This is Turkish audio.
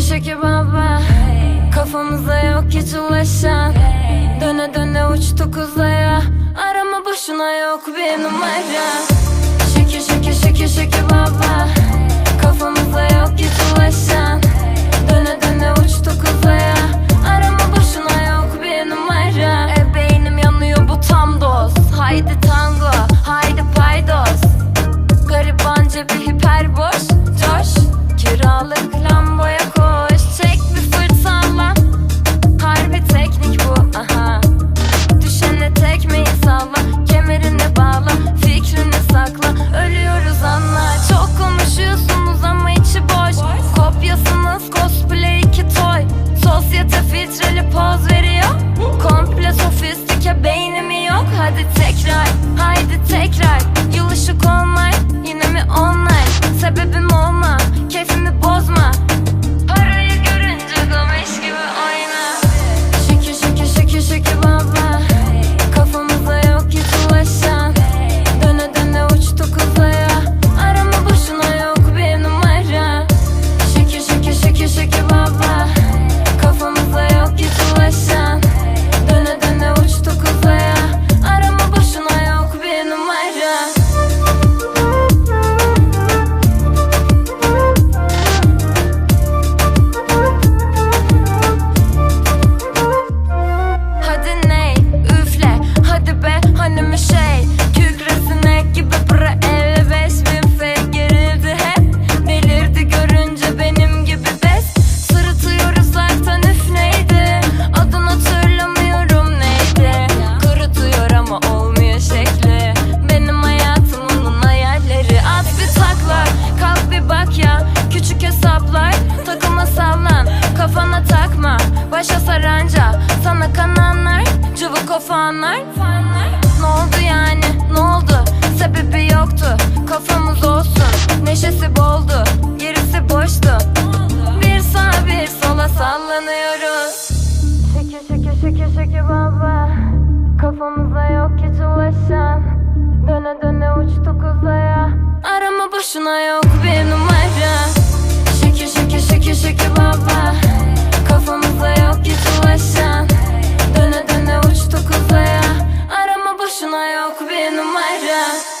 şeki baba. Kafamıza yok hiç ulaşan. Döne döne uçtuk uzaya Arama boşuna yok bir numara Hadi tekrar haydi tekrar. Yıl ışık online Yine mi online? Sebebim olma Keyfimi bozma Paşa Saranca Sana kananlar Cıvı kofanlar Ne oldu yani? Ne oldu? Sebebi yoktu. Kafamız olsun. Neşesi boldu. Gerisi boştu. Bir sağa bir sola sallanıyoruz. Şeki şeki şeki şeki baba. Kafamıza yok hiç ulaşan. Döne döne uçtuk uzaya Arama boşuna yok bir numara. Şeki şeki şeki şeki baba. bebendo mais já.